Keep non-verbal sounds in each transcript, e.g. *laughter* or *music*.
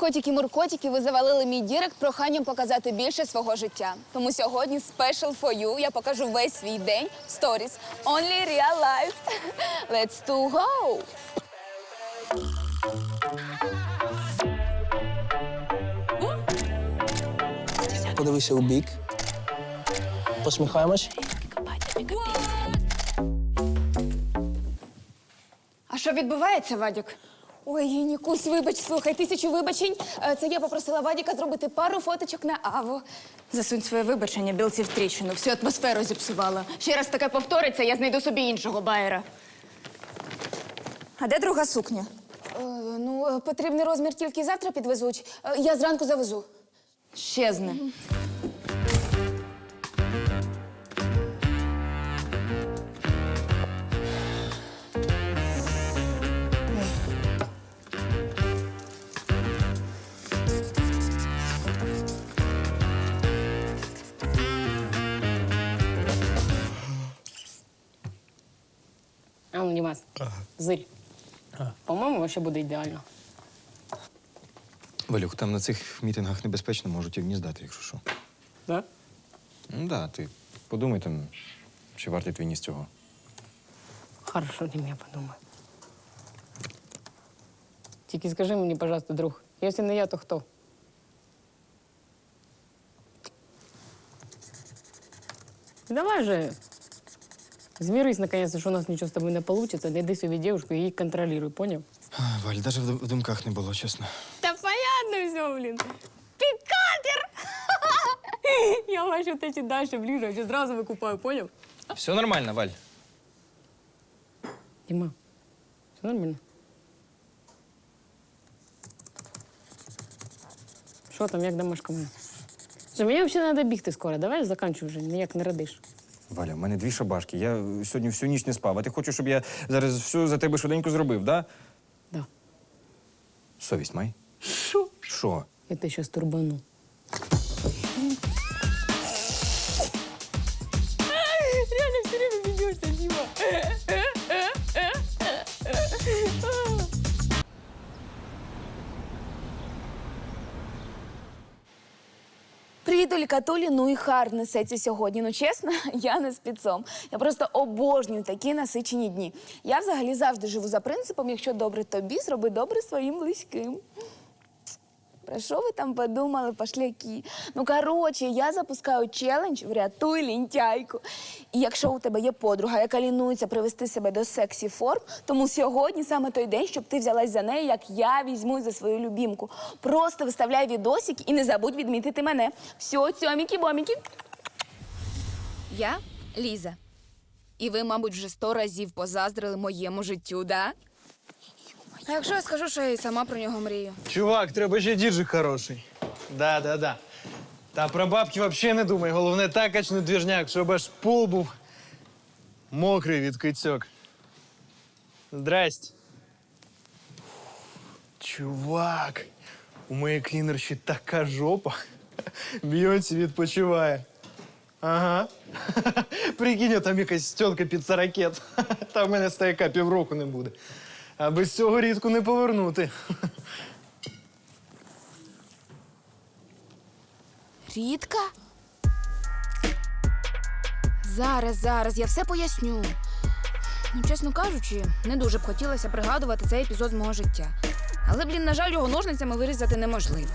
Котики-муркотики, ви завалили мій дірект проханням показати більше свого життя. Тому сьогодні special for you. Я покажу весь свій день в сторіс. Only real life. *laughs* Let's to go! Подивися у бік. Посміхаємось. А що відбувається, Вадік? Ой, Нікусь, вибач, слухай, тисячу вибачень. Е, Це я попросила Вадіка зробити пару фоточок на Аву. Засунь своє вибачення, білці в тріщину, всю атмосферу зіпсувала. Ще раз таке повториться, я знайду собі іншого байера. А де друга сукня? Е, ну, е, потрібний розмір тільки завтра підвезуть. Е, я зранку завезу. Щезне. Дімас, зирь. По-моєму, вообще буде ідеально. Валюх, там на цих мітингах небезпечно можуть і гніздати, якщо що. Да? Ну да, ти подумай там, чи вартий твій ніс цього. Хорошо, Дім, я подумаю. Тільки скажи мені, пожалуйста, друг, якщо не я, то хто? Давай же. Змирись, наконец, що у нас нічого з тобою не вийде. Найди собі дівчинку і її контролюй, поняв? Валь, навіть в в думках не було, чесно. Та понятно все, блін. Пікатер! *laughs* Я бачу те чи далі ближе, я зразу викупаю, поняв? Все нормально, Валь. Діма, все нормально? Що там, як домашка моя? Мені взагалі треба бігти скоро. Давай заканчуй вже, ніяк не радиш. Валя, в мене дві шабашки. Я сьогодні всю ніч не спав. А ти хочеш, щоб я зараз все за тебе швиденько зробив, да? Да. Совість май. Що? Що? Я тебе щас турбану. Привіт, ну і хар несеться сьогодні. Ну чесно, *laughs* я не спецом. Я просто обожнюю такі насичені дні. Я взагалі завжди живу за принципом, якщо добре тобі, зроби добре своїм близьким. Про що ви там подумали, пошляки? Ну, коротше, я запускаю челендж «Врятуй лінтяйку». І якщо у тебе є подруга, яка лінується привести себе до сексі форм, тому сьогодні саме той день, щоб ти взялась за неї, як я візьму за свою любімку. Просто виставляй відосик і не забудь відмітити мене. Все, цьоміки-боміки. Я Ліза. І ви, мабуть, вже сто разів позаздрили моєму життю, да? А якщо я скажу, що я і сама про нього мрію? Чувак, треба ще діджик хороший. Да, да, да. Та про бабки взагалі не думай. Головне так качнути двіжняк, щоб аж пол був мокрий від кицьок. Здрасте. Чувак, у моєї клінерші така жопа. Бійонці відпочиває. Ага. Прикинь, там якась тітка під сорокет. Та в мене стояка півроку не буде. А без цього рідку не повернути. Рідка? Зараз, зараз, я все поясню. Ну, чесно кажучи, не дуже б хотілося пригадувати цей епізод з мого життя. Але, блін, на жаль, його ножницями вирізати неможливо.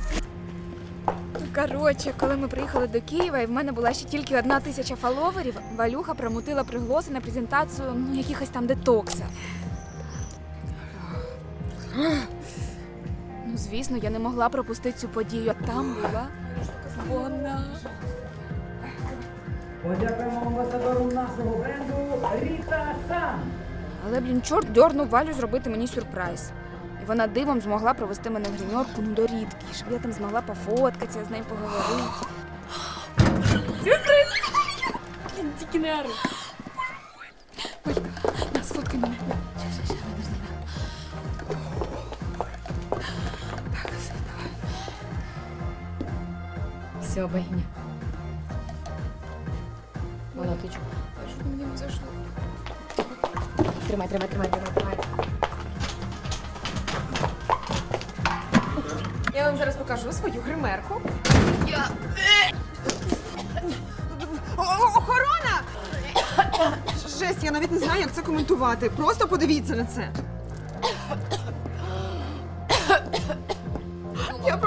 Коротше, коли ми приїхали до Києва, і в мене була ще тільки одна тисяча фоловерів, Валюха промутила пригласи на презентацію ну, якихось там детокса. Ну, звісно, я не могла пропустити цю подію. Там була вона. Подякуємо амбасадору нашого бренду Ріта Сан. Але, блін, чорт дьорнув Валю зробити мені сюрприз. І вона дивом змогла провести мене в гримерку ну, до рідки, щоб я там змогла пофоткатися, з нею поговорити. Тільки не ори. Все, богиня. Молодочку. Мені не зайшло. Тримай, тримай, тримай, тримай, тримай. Я вам зараз покажу свою гримерку. О, охорона! Жесть, я навіть не знаю, як це коментувати. Просто подивіться на це.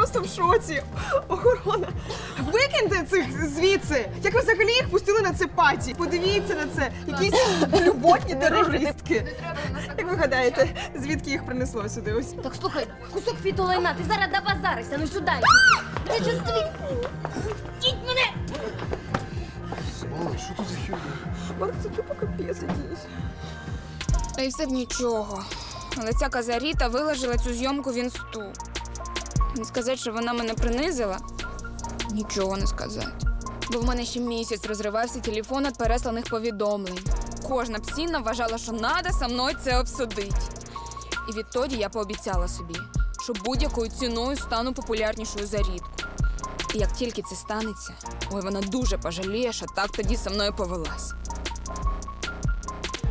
Просто в шоці. Охорона. Викиньте цих звідси. Як ви взагалі їх пустили на це паті? Подивіться на це. Якісь люботні терористки. Як ви гадаєте, звідки їх принесло сюди? Ось. Так слухай, кусок фітолайна, ти зараз добазаришся, ну сюди. Ти що тобі? Мене! Марк, це тупо капець якийсь. Та й все б нічого. Але ця Казаріта виложила цю зйомку в інсту. Не сказати, що вона мене принизила. Нічого не сказати. Бо в мене ще місяць розривався телефон від пересланих повідомлень. Кожна псіна вважала, що надо со мною це обсудити. І відтоді я пообіцяла собі, що будь-якою ціною стану популярнішою за рідку. І як тільки це станеться, ой, вона дуже пожаліє, що так тоді со мною повелась.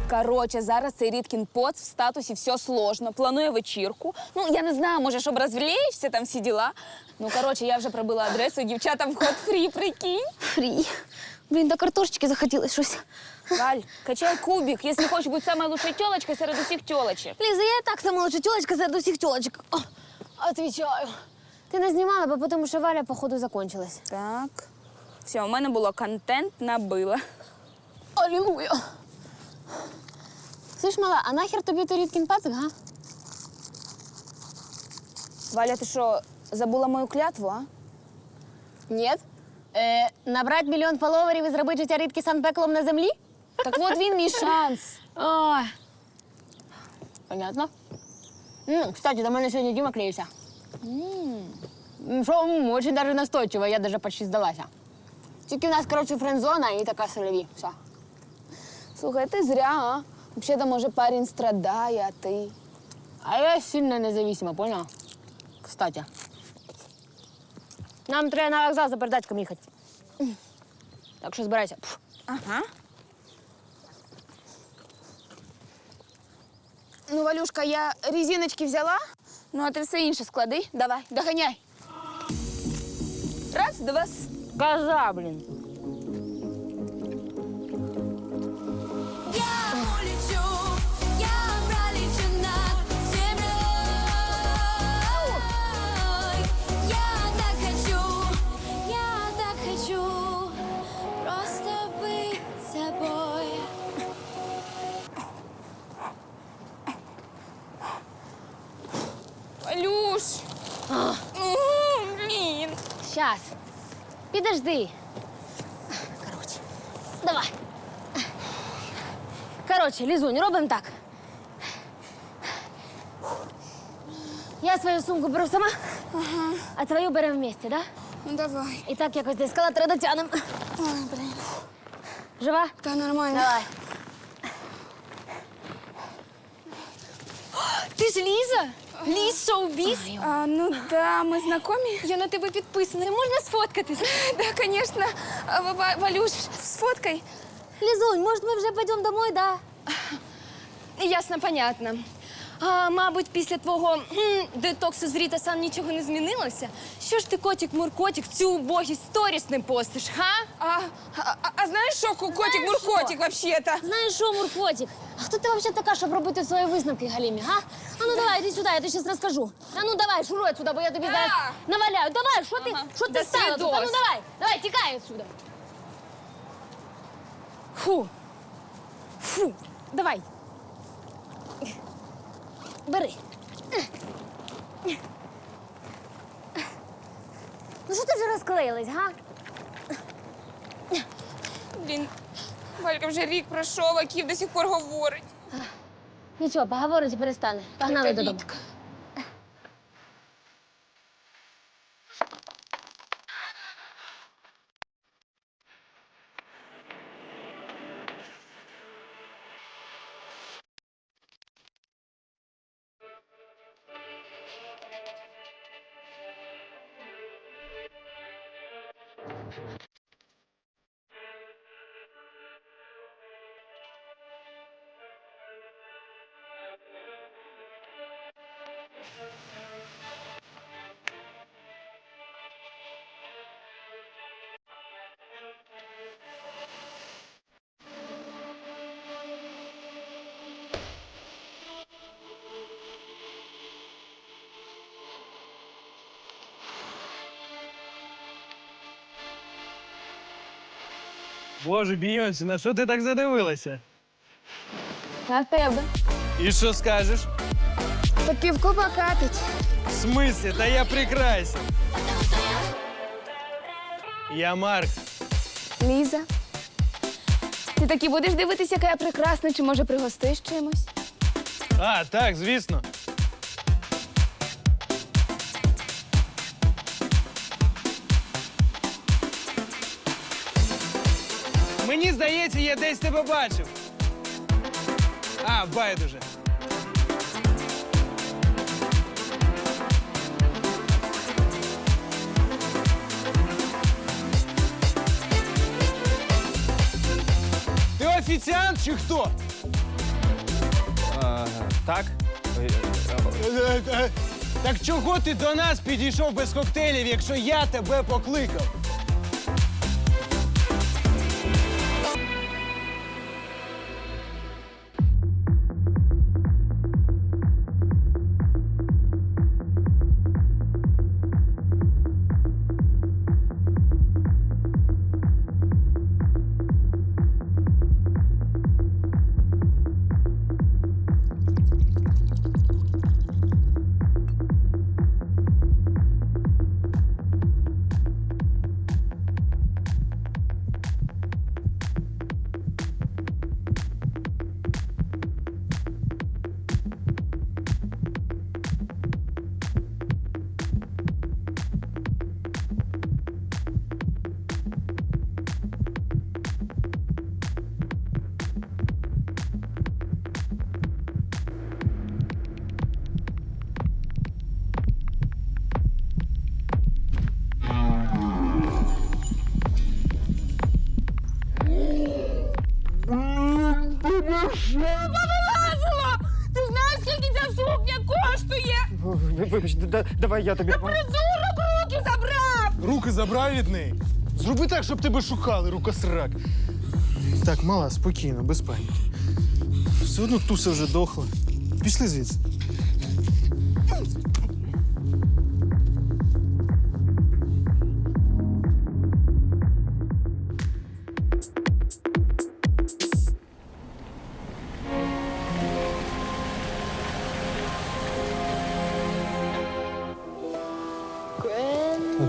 Короче, зараз цей Рідкін поц в статусі все сложно. Планує вечірку. Ну, я не знаю, може, щоб розвлечься, там всі діла. Ну, короче, я вже пробила адресу, дівчатам вход фрі, прикинь. Фрі. Блін, до картошечки захотілось щось. Валь, качай кубик, якщо хочеш бути самою лучшою тілочкою серед усіх тілочок. Ліза, я і так сама лучша тілочка серед усіх тілочок. О, Отвічаю. Ти не знімала, бо тому що Валя, походу, закончилась. Так. Все, у мене було контент набила. Алілуя. Слышь, мала, а нахер тобі той рідкін пацик, га? Валя, ти що, забула мою клятву, а? Нет. Е, набрати мільйон фоловерів і зробити життя рідкі санпеклом на землі? Так от він мій шанс. Ой. Понятно. М, кстати, до мене сьогодні Діма клеївся. М, Що, м, очень даже настойчиво, я даже почти здалася. Тільки у нас, коротше, френдзона і така солові. Все. Слухай, ти зря, а? Взагалі, може, парень страдає, а ти. А я сильно независима, поняла? Кстати. Нам треба на вокзал за передачком їхати. Так що збирайся. Пф. Ага. Ну, Валюшка, я резиночки взяла, ну а ти все інше склади. Давай, доганяй. Раз, два. с- Коза, блін. Щас. Підожди. Короче. Давай. Короче, Лізунь, робимо так. Я свою сумку беру сама, а твою беремо вместе, да? Ну давай. І так якось до ескалатора дотянемо. Ой, блін. Жива? Та нормально. Давай. Ти ж Ліза? Ліз шоу-біз? А, ну да, ми знайомі. Я на тебе підписана. Можна сфоткатись? *laughs* Да, Ва- Валюш, сфоткай. Лізунь, може ми вже підемо домой, да? *laughs* Ясно, понятно. А, мабуть, після твого кхм, детоксу з Рітасан нічого не змінилося? Що ж ти, котик-муркотик, цю убогість сторіс не постиш, га? А, а, а знаєш що, котик муркотик вообще-то? Знаєш що, Муркотик? А хто ти взагалі така, щоб робити свої висновки, Галімі, га? А ну давай, іди сюди, я тобі зараз розкажу. А ну давай, шуруй отсюда, бо я тобі зараз наваляю. Давай, що ти, що ти стала тут? А ну давай, давай, тікай отсюда. Фу. Фу. Давай. Бери. Ну що ти вже розклеїлась, га? Блін, Валька вже рік пройшов, а Ків до сих пор говорить. Нічого, поговорить і перестане. Погнали додому. Боже, Бійонсі, на що ти так задивилася? На тебе. І що скажеш? По півку покатить. В смислі? Та я прикрасен. Я Марк. Ліза. Ти таки будеш дивитися, яка я прекрасна, чи може пригостиш чимось? А, так, звісно. Мені здається, я десь тебе бачив. А, байдуже. Ти офіціант чи хто? Так? Е, е, Так чого ти до нас підійшов без коктейлів, якщо я тебе покликав? Ти знаєш, скільки ця сукня коштує? Вибач, давай я тобі. Придурок руки забрав! Руки забрав від неї. Зроби так, щоб тебе шукали, рукосрак. Так, мала, спокійно, без паніки. Все одно туса вже дохла. Пішли звідси.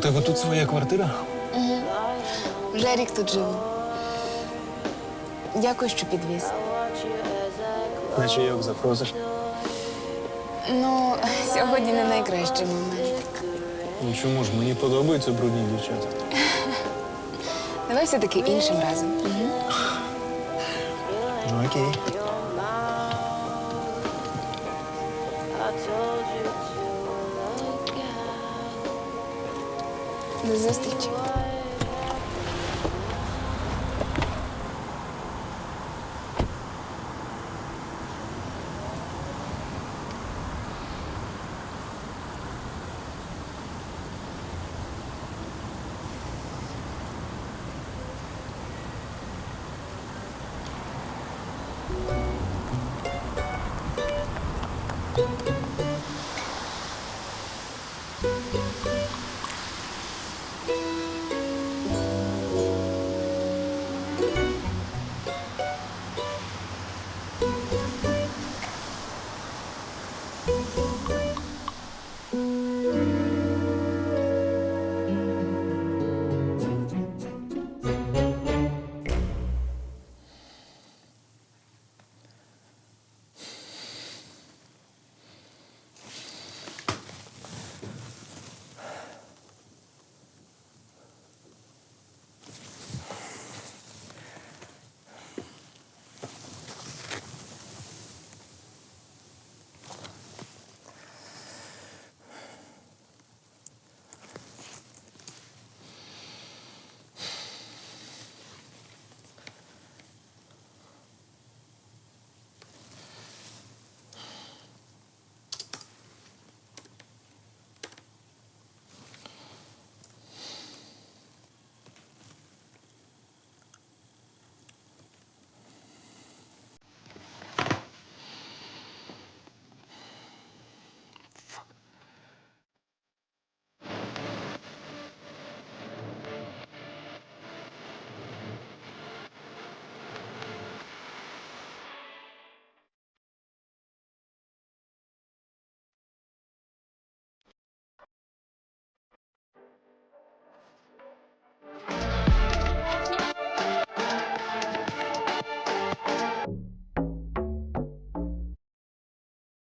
Тебе тут своя квартира? Вже рік тут живу. Дякую, що підвіз. Наче як запросиш. Ну, сьогодні не найкращий момент. Ну чому ж мені подобаються брудні дівчата? Давай все-таки іншим разом. Ну окей. До зустрічі.